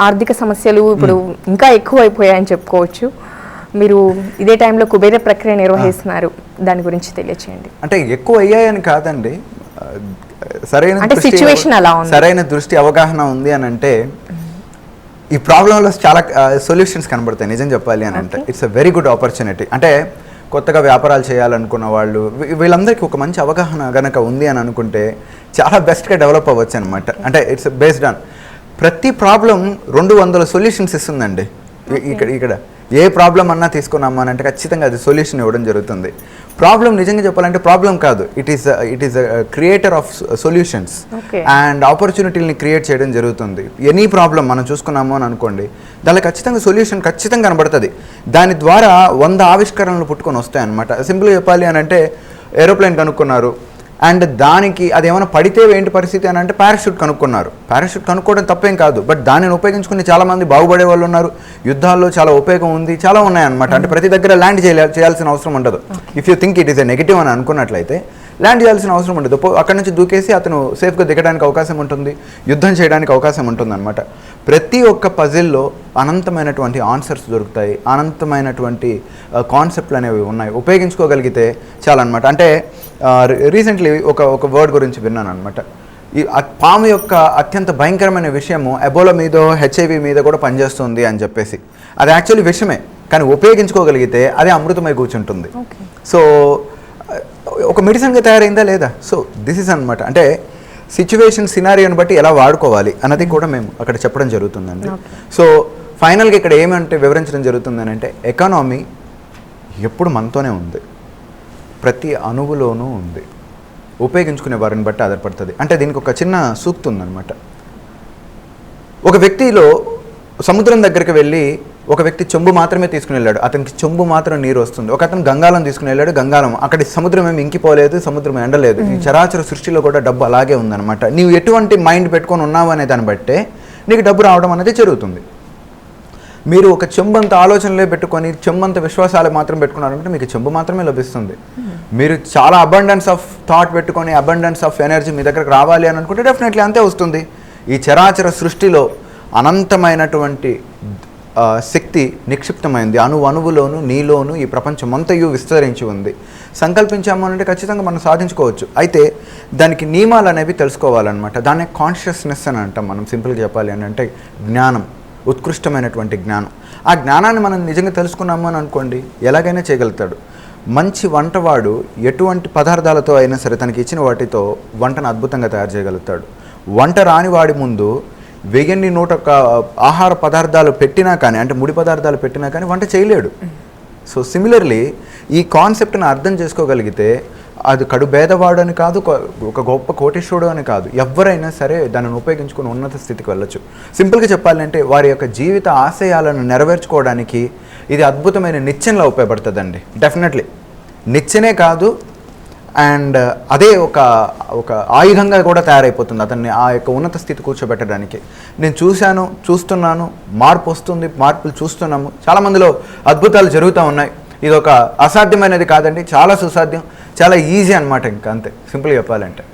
ఆర్థిక సమస్యలు ఇప్పుడు ఇంకా ఎక్కువ అయిపోయాయని చెప్పుకోవచ్చు. మీరు ఇదే టైంలో కుబేర ప్రక్రియ నిర్వహిస్తున్నారు. దాని గురించి తెలియచేయండి. అంటే ఎక్కువ అయ్యాయని కాదండి. సరైన situation అలా ఉంది. సరైన దృష్టి అవగాహన ఉంది అని అంటే ఈ ప్రాబ్లంలో చాలా సొల్యూషన్స్ కనబడతాయి నిజం చెప్పాలి అని అంటే. It's a very good opportunity అంటే కొత్తగా వ్యాపారాలు చేయాలనుకున్న వాళ్ళు వీళ్ళందరికీ ఒక మంచి అవగాహన గనక ఉంది అని అనుకుంటే చాలా బెస్ట్గా డెవలప్ అవ్వచ్చు అనమాట అంటే ఇట్స్ బేస్డ్ ఆన్ ప్రతి ప్రాబ్లం రెండు వందల సొల్యూషన్స్ ఇస్తుందండి. ఇక్కడ ఇక్కడ. ఏ ప్రాబ్లం అన్నా తీసుకున్నామా అని అంటే ఖచ్చితంగా అది సొల్యూషన్ ఇవ్వడం జరుగుతుంది. ప్రాబ్లం నిజంగా చెప్పాలంటే ప్రాబ్లం కాదు. It is it is creator of solutions. And ఆపర్చునిటీని create చేయడం జరుగుతుంది. ఎనీ ప్రాబ్లం మనం చూసుకున్నాము అని అనుకోండి దానికి ఖచ్చితంగా సొల్యూషన్ ఖచ్చితంగా కనబడుతుంది. దాని ద్వారా వంద ఆవిష్కరణలు పుట్టుకొని వస్తాయి అనమాట సింపుల్గా చెప్పాలి అని అంటే ఏరోప్లేన్ కనుక్కున్నారు. అండ్ దానికి అది ఏమైనా పడితే ఏంటి పరిస్థితి అని అంటే పారాషూట్ కనుక్కున్నారు. పారాషూట్ కనుక్కోవడం తప్పేం కాదు. బట్ దానిని ఉపయోగించుకుని చాలా మంది బాగుపడే వాళ్ళు ఉన్నారు. యుద్ధాల్లో చాలా ఉపయోగం ఉంది. చాలా ఉన్నాయి అనమాట అంటే ప్రతి దగ్గర ల్యాండ్ చేయాలి చేయాల్సిన అవసరం ఉండదు. If you think it is a negative అని అనుకున్నట్లయితే ల్యాండ్ చేయాల్సిన అవసరం ఉండదు. అక్కడి నుంచి దూకేసి అతను సేఫ్గా దిగడానికి అవకాశం ఉంటుంది యుద్ధం చేయడానికి అవకాశం ఉంటుంది అనమాట ప్రతి ఒక్క పజిల్లో అనంతమైనటువంటి ఆన్సర్స్ దొరుకుతాయి. అనంతమైనటువంటి కాన్సెప్ట్లు అనేవి ఉన్నాయి. ఉపయోగించుకోగలిగితే చాలా అనమాట అంటే రీసెంట్లీ ఒక ఒక వర్డ్ గురించి విన్నాను అనమాట ఈ పాము యొక్క అత్యంత భయంకరమైన విషయము ఎబోలా మీద హెచ్ఐవి మీద కూడా పనిచేస్తుంది అని చెప్పేసి. అది యాక్చువల్లీ విషయమే కానీ ఉపయోగించుకోగలిగితే అదే అమృతమై కూర్చుంటుంది. సో ఒక మెడిసిన్గా తయారైందా లేదా? సో దిస్ ఇస్ అనమాట అంటే సిచ్యువేషన్ సినారియోని బట్టి ఎలా వాడుకోవాలి అన్నది కూడా మేము అక్కడ చెప్పడం జరుగుతుందండి. సో ఫైనల్గా ఇక్కడ ఏమంటే వివరించడం జరుగుతుందని అంటే ఎకానమీ ఎప్పుడు మనతోనే ఉంది. ప్రతి అణువులోనూ ఉంది. ఉపయోగించుకునే వారిని బట్టి ఆధారపడుతుంది. అంటే దీనికి ఒక చిన్న సూక్తి ఉందన్నమాట. ఒక వ్యక్తిలో సముద్రం దగ్గరికి వెళ్ళి ఒక వ్యక్తి చెంబు మాత్రమే తీసుకుని వెళ్ళాడు. అతనికి చెంబు మాత్రం నీరు వస్తుంది. ఒక అతను గంగాలం తీసుకుని వెళ్ళాడు. గంగాలం అక్కడి సముద్రం ఏమి ఇంకిపోలేదు సముద్రం ఎండలేదు. ఈ చరాచర సృష్టిలో కూడా డబ్బు అలాగే ఉందన్నమాట. నీవు ఎటువంటి మైండ్ పెట్టుకొని ఉన్నావు అనే దాన్ని బట్టే నీకు డబ్బు రావడం అనేది జరుగుతుంది. మీరు ఒక చెంబంత ఆలోచనలే పెట్టుకొని చెంబంత విశ్వాసాలు మాత్రం పెట్టుకున్నారంటే మీకు చెంబు మాత్రమే లభిస్తుంది. మీరు చాలా అబండెన్స్ ఆఫ్ థాట్ పెట్టుకొని అబండెన్స్ ఆఫ్ ఎనర్జీ మీ దగ్గరకు రావాలి అని అనుకుంటే డెఫినెట్లీ అంతే వస్తుంది. ఈ చరాచర సృష్టిలో అనంతమైనటువంటి శక్తి నిక్షిప్తమైంది. అణు అణువులోను నీలోను ఈ ప్రపంచం అంతయు విస్తరించి ఉంది. సంకల్పించాము అంటే ఖచ్చితంగా మనం సాధించుకోవచ్చు. అయితే దానికి నియమాలు అనేవి తెలుసుకోవాలన్నమాట. దాన్ని కాన్షియస్నెస్ అని అంటాం మనం. సింపుల్గా చెప్పాలి అని అంటే జ్ఞానం. ఉత్కృష్టమైనటువంటి జ్ఞానం. ఆ జ్ఞానాన్ని మనం నిజంగా తెలుసుకున్నాము అని అనుకోండి ఎలాగైనా చేయగలుగుతాడు. మంచి వంటవాడు ఎటువంటి పదార్థాలతో అయినా సరే తనకి ఇచ్చిన వాటితో వంటను అద్భుతంగా తయారు చేయగలుగుతాడు. వంట రాని వాడి ముందు వెయ్యిన్ని నూట ఒక ఆహార పదార్థాలు పెట్టినా కానీ అంటే ముడి పదార్థాలు పెట్టినా కానీ వంట చేయలేడు. సో సిమిలర్లీ ఈ కాన్సెప్ట్ని అర్థం చేసుకోగలిగితే అది కడు భేదవాడు అని కాదు ఒక- గొప్ప కోటేశ్వరుడు అని కాదు. ఎవరైనా సరే దానిని ఉపయోగించుకుని ఉన్నత స్థితికి వెళ్ళొచ్చు. సింపుల్గా చెప్పాలంటే వారి యొక్క జీవిత ఆశయాలను నెరవేర్చుకోవడానికి ఇది అద్భుతమైన నిత్యంలో ఉపయోగపడుతుందండి. డెఫినెట్లీ నిచ్చెనే కాదు అండ్ uh, అదే ఒక ఒక ఆయుధంగా కూడా తయారైపోతుంది అతన్ని ఆ యొక్క ఉన్నత స్థితి కూర్చోబెట్టడానికి. నేను చూశాను చూస్తున్నాను మార్పు వస్తుంది మార్పులు చూస్తున్నాము. చాలామందిలో అద్భుతాలు జరుగుతూ ఉన్నాయి. ఇది ఒక అసాధ్యమైనది కాదండి చాలా సుసాధ్యం చాలా ఈజీ అనమాట ఇంకా అంతే సింపుల్గా చెప్పాలంటే.